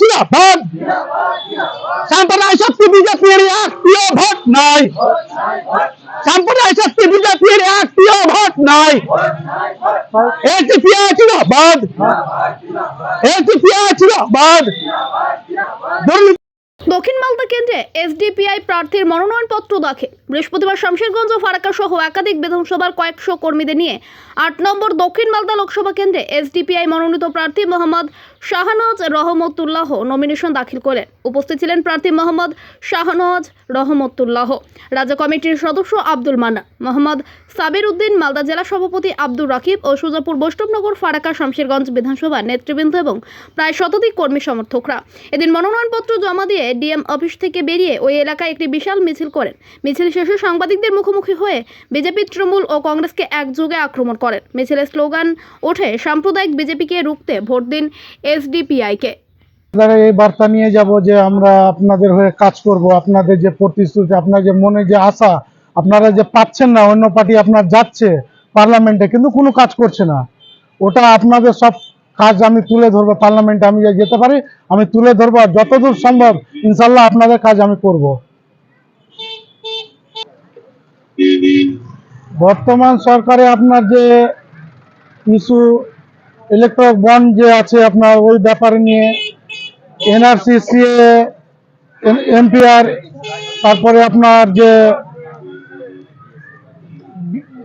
জিন্দাবাদ সাম্প্রদায় শক্তি বিজেপির একটিও ভোট নাই সাম্প্রদায় শক্তি বিজেপির একটিও ভোট নাই এটিপিআই জিন্দাবাদ এটিপিআই ছিল দুর্নীতি দক্ষিণ মালদা কেন্দ্রে এসডিপিআই প্রার্থীর মনোনয়নপত্র দাখিল। বৃহস্পতিবার শামশেরগঞ্জ ও ফারাক্কা সহ একাধিক বিধানসভার কয়েকশো কর্মীদের নিয়ে আট নম্বর দক্ষিণ মালদা লোকসভা কেন্দ্রে এসডিপিআই মনোনীত প্রার্থী মোহাম্মদ শাহনওয়াজ রহমতুল্লাহ নমিনেশন দাখিল করেন উপস্থিত ছিলেন প্রার্থী মোহাম্মদ শাহনওয়াজ রহমতুল্লাহ। রাজ্য কমিটির সদস্য আব্দুল মান্না, মোহাম্মদ সাবির উদ্দিন, মালদা জেলা সভাপতি আব্দুর রাকিব ও সুজাপুর বৈষ্ণবনগর ফারাক্কা শামশেরগঞ্জ বিধানসভার নেতৃবৃন্দ এবং প্রায় শতাধিক কর্মী সমর্থকরা। এদিন মনোনয়নপত্র জমা দিয়ে ডিএম অফিস থেকে বেরিয়ে ওই এলাকায় একটি বিশাল মিছিল করেন। মিছিল শেষে সাংবাদিকদের মুখোমুখি হয়ে বিজেপি তৃণমূল ও কংগ্রেসকে একযোগে আক্রমণ করেন। মিছিলের স্লোগান ওঠে, সাম্প্রদায়িক বিজেপিকে রুখতে ভোট দিন এসডিপিআইকে। আপনারা এই বার্তা নিয়ে যাব যে আমরা আপনাদের হয়ে কাজ করব, আপনাদের যে প্রতিশ্রুতি আপনার যে মনে যে আশা, আপনারা যে পাচ্ছেন না, অন্য পার্টি আপনার যাচ্ছে পার্লামেন্টে, কিন্তু কোনো কাজ করছে না। ওটা আপনাদের সব কাজ আমি তুলে ধরবো, পার্লামেন্টে আমি যেতে পারি, আমি তুলে ধরবো আর যতদূর সম্ভব, ইনশাল্লাহ আপনাদের কাজ আমি করব। বর্তমান সরকারে আপনার যে ইস্যু ইলেকট্রিক বন্ড যে আছে আপনার, ওই ব্যাপারে নিয়ে এনআরসি সিএ এমপিআর তারপরে আপনার যে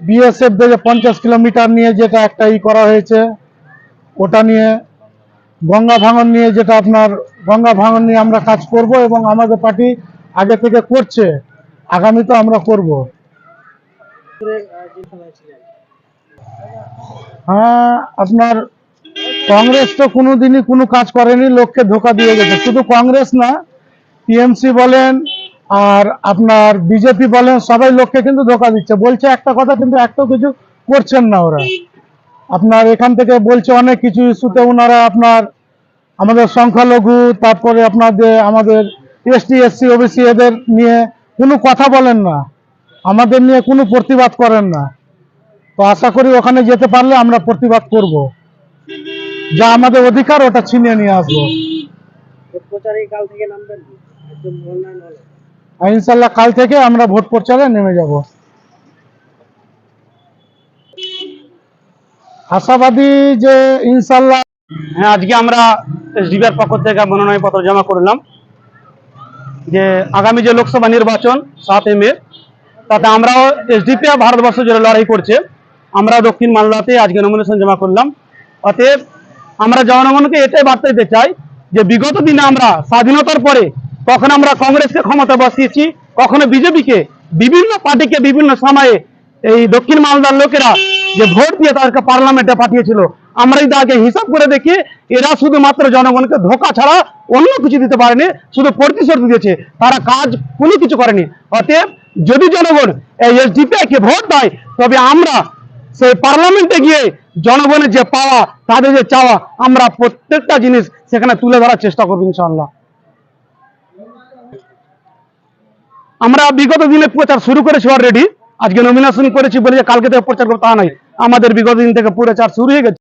বিএসএফ যে পঞ্চাশ কিলোমিটার নিয়ে যেটা একটা ই করা হয়েছে ওটা নিয়ে, গঙ্গা ভাঙন নিয়ে যেটা আপনার, গঙ্গা ভাঙন নিয়ে আমরা কাজ করব এবং আমাদের পার্টি আগে থেকে করছে, আগামী তো আমরা করব। হ্যাঁ আপনার কংগ্রেস তো কোনোদিনই কোনো কাজ করেনি, লোককে ধোকা দিয়ে গেছে। শুধু কংগ্রেস না, টিএমসি বলেন আর আপনার বিজেপি বলেন, সবাই লোককে কিন্তু ধোকা দিচ্ছে। বলছে একটা কথা কিন্তু একটাও কিছু করছেন না ওরা। আপনার এখান থেকে বলছে অনেক কিছু ইস্যুতে ওনারা আপনার আমাদের সংখ্যালঘু তারপরে আপনার যে আমাদের এসটি এসসি ওবিসি এদের নিয়ে কোনো কথা বলেন না। আমাদের নিয়ে কোনো প্রতিবাদ করেন না। তো আশা করি ওখানে যেতে পারলে আমরা প্রতিবাদ করব। যা আমাদের অধিকার ওটা ছিনিয়ে নিয়ে আসব। ইনশাল্লাহ কাল থেকে আমরা ভোট প্রচারে নেমে যাব। আশাবাদী যে ইনশাল্লাহ হ্যাঁ আজকে আমরা এসডিবিআর পক্ষ থেকে মনোনয়ন পত্র জমা করলাম যে আগামী যে লোকসভা নির্বাচন সাত মে, তাতে আমরাও এসডিপিআর ভারতবর্ষ যে লড়াই করছে। আমরা দক্ষিণ মালদাতে আজকে নমিনেশন জমা করলাম। অতএব আমরা জনগণকে এটাই বার্তা দিতে চাই যে বিগত দিনে আমরা স্বাধীনতার পরে কখনো আমরা কংগ্রেসকে ক্ষমতা বসিয়েছি, কখনো বিজেপিকে, বিভিন্ন পার্টিকে বিভিন্ন সময়ে এই দক্ষিণ মালদার লোকেরা যে ভোট দিয়ে তাদেরকে পার্লামেন্টে পাঠিয়েছিল। আমরা যদি আগে হিসাব করে দেখি, এরা শুধুমাত্র জনগণকে ধোকা ছাড়া অন্য কিছু দিতে পারেনি, শুধু প্রতিশ্রুতি দিয়েছে। তারা কাজ কোনো কিছু করেনি। অতএব যদি জনগণ এই এসডিপিআই কে ভোট দেয়, তবে আমরা সেই পার্লামেন্টে গিয়ে জনগণের যে পাওয়া, তাদের যে চাওয়া, আমরা প্রত্যেকটা জিনিস সেখানে তুলে ধরার চেষ্টা করব ইনশাল্লাহ আমরা বিগত দিনে প্রচার শুরু করেছি অলরেডি আজকে নমিনেশন করেছি বলে যে কালকে থেকে প্রচার করতে তা নাই আমাদের বিগত দিন থেকে প্রচার শুরু হয়ে গেছে।